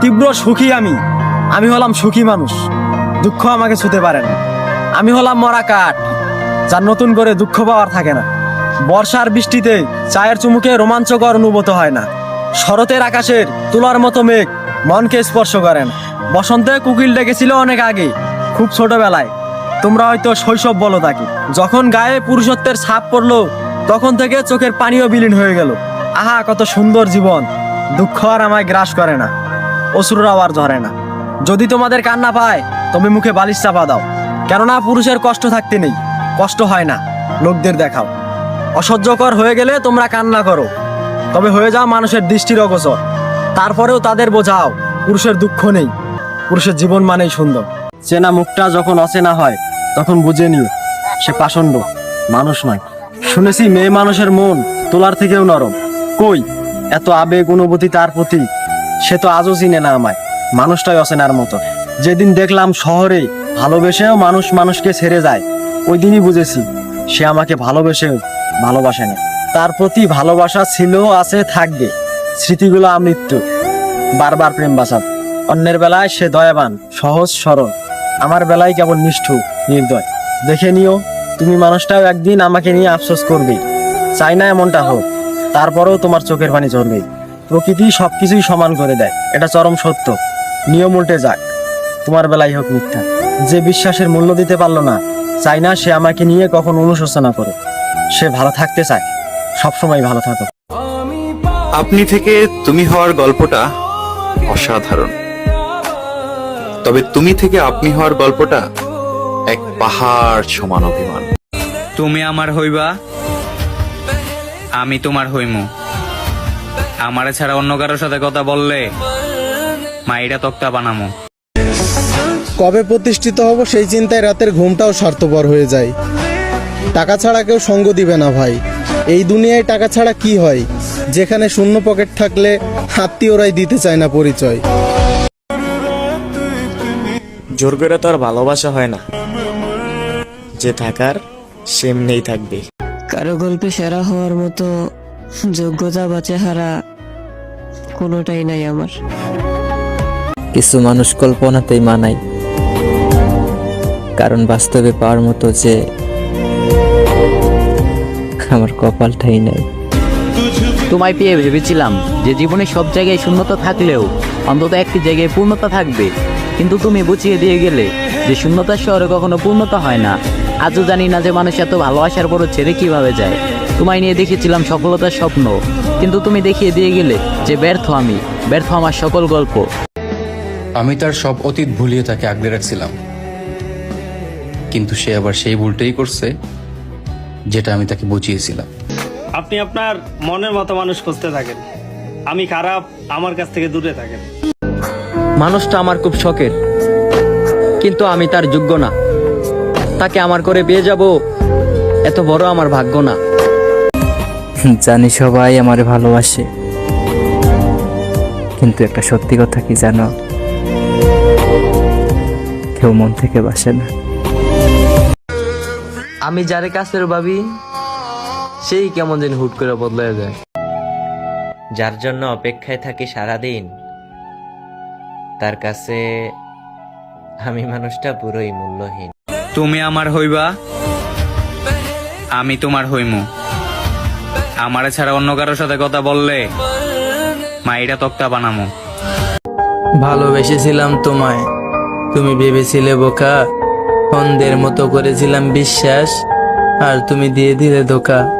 তীব্র সুখী আমি। আমি হলাম সুখী মানুষ। দুঃখ আমাকে ছুতে পারে না। আমি হলাম মরা কাঠ, যার নতুন করে দুঃখ পাওয়ার থাকে না। বর্ষার বৃষ্টিতে চায়ের চুমুকে রোমাঞ্চকর অনুভূত হয় না। শরতের আকাশের তুলার মতো মেঘ মনকে স্পর্শ করে না। বসন্তে কুকিল ডেকেছিল অনেক আগে, খুব ছোটবেলায়। তোমরা হয়তো শৈশব বলো তাকে। যখন গায়ে পুরুষত্বের ছাপ পড়ল, তখন থেকে চোখের পানিও বিলীন হয়ে গেল। আহা, কত সুন্দর জীবন। দুঃখ আর আমায় গ্রাস করে না। অসুররাও আর ধরে না। যদি তোমাদের কান্না পায় তবে মুখে বালিশ চাপা দাও। কেননা পুরুষের কষ্ট থাকতে নেই, কষ্ট হয় না। লোকদের দেখাও। অসহ্যকর হয়ে গেলে তোমরা কান্না করো। তবে হয়ে যাও মানুষের দৃষ্টির অগোচর। তারপরেও তাদের বোঝাও, পুরুষের দুঃখ নেই। পুরুষের জীবন মানেই সুন্দর। চেনা মুখটা যখন অচেনা হয়, তখন বুঝে নিও, সে পাষণ্ড, মানুষ নয়। শুনেছি মেয়ে মানুষের মন তোলার থেকেও নরম। কই, এত আবেগ, অনুভূতি তার প্রতি? সে তো আজও চিনে না আমায়। মানুষটাই অচেনার মতো। যেদিন দেখলাম শহরে ভালোবেসেও মানুষ মানুষকে ছেড়ে যায়, ওই দিনই বুঝেছি সে আমাকে ভালোবেসেও ভালোবাসে না। তার প্রতি ভালোবাসা ছিল আছে, থাকবে। স্মৃতিগুলো আমৃত্যু। বারবার প্রেম বাঁচান অন্যের বেলায় সে দয়াবান, সহজ, সরল। আমার বেলায় কেবল নিষ্ঠুর, নির্দয়। দেখে নিও, তুমি মানুষটাও একদিন আমাকে নিয়ে আফসোস করবে। চাই না এমনটা হোক, তারপরেও তোমার চোখের পানি ঝরবে। প্রকৃতি সবকিছুই সমান করে দেয়। এটা চরম সত্য। নিয়ম উল্টে যাক। তোমার বেলায় হোক মিথ্যা। যে বিশ্বাসের মূল্য দিতে পারল না চাই না সে আমাকে নিয়ে কখন অনুশোচনা করে। সে ভালো থাকতে চায়। সবসময় ভালো থাকো। আপনি থেকে তুমি হওয়ার গল্পটা অসাধারণ। তবে তুমি থেকে আপনি হওয়ার গল্পটা এক পাহাড় সমান অভিমান। তুমি আমার হইবা আমি তোমার হইমু। আমারে ছাড়া অন্য কারোর সাথে কথা বললে মাইরা তক্তা বানামো। কবে প্রতিষ্ঠিত হব সেই চিন্তায় রাতের ঘুমটাও স্বার্থপর হয়ে যায়। টাকা ছাড়া কেউ সঙ্গ দিবে না ভাই। এই দুনিয়ায় টাকা ছাড়া কি হয়? যেখানে শূন্য পকেট থাকলে আত্মীয়রাই দিতে চায় না পরিচয়। জোর করে তো আর ভালোবাসা হয় না। যে থাকার সেমনেই থাকবে। কারও গল্পে সেরা হওয়ার মতো যোগ্যতা বা চেহারা কোনোটাই নাই আমার। কিছু মানুষ কল্পনাতেই মানায় কারণ বাস্তবে পাওয়ার মতো যে আমার কপালটাই নাই। তোমায় পেয়ে ভেবেছিলাম যে জীবনে সব জায়গায় শূন্যতা থাকলেও অন্তত একটি জায়গায় পূর্ণতা থাকবে। কিন্তু তুমি বুঝিয়ে দিয়ে গেলে যে শূন্যতার শহরে কখনো পূর্ণতা হয় না। আজও জানি না যে মানুষ এত ভালোবাসার পরও ছেড়ে কীভাবে যায়। তোমায় নিয়ে দেখেছিলাম সফলতার স্বপ্ন। কিন্তু তুমি দেখিয়ে দিয়ে গেলে যে ব্যর্থ আমি ব্যর্থ আমার সকল গল্প। আমি তার সব অতীত ভুলিয়ে তাকে আগলে রাখছিলাম। কিন্তু সে আবার সেই ভুলটাই করছে যেটা আমি তাকে বুঝিয়েছিলাম। আপনি আপনার মনের মতো মানুষ খুঁজতে থাকেন। আমি খারাপ আমার কাছ থেকে দূরে থাকেন। মানুষটা আমার খুব শখের কিন্তু আমি তার যোগ্য না। তাকে আমার করে পেয়ে যাব এত বড় আমার ভাগ্য না। জানি সবাই আমারে ভালোবাসে। কিন্তু একটা সত্যি কথা কি জানো? কেউ মন থেকে বাসে না। আমি যারে কাছের ভাবি সেই কেমন যেন হুট করে বদলে যায়। যার জন্য অপেক্ষায় থাকি সারাদিন তার কাছে আমি মানুষটা পুরোই মূল্যহীন। তুমি আমার হইবা আমি তোমার হইমু। আমারে ছাড়া অন্য কারোর সাথে কথা বললে? মাইরা তক্তা বানামো। ভালোবেসেছিলাম তোমায়। তুমি ভেবেছিলে, বোকা। অন্ধের মতো করেছিলাম বিশ্বাস। আর তুমি দিয়ে দিলে ধোকা।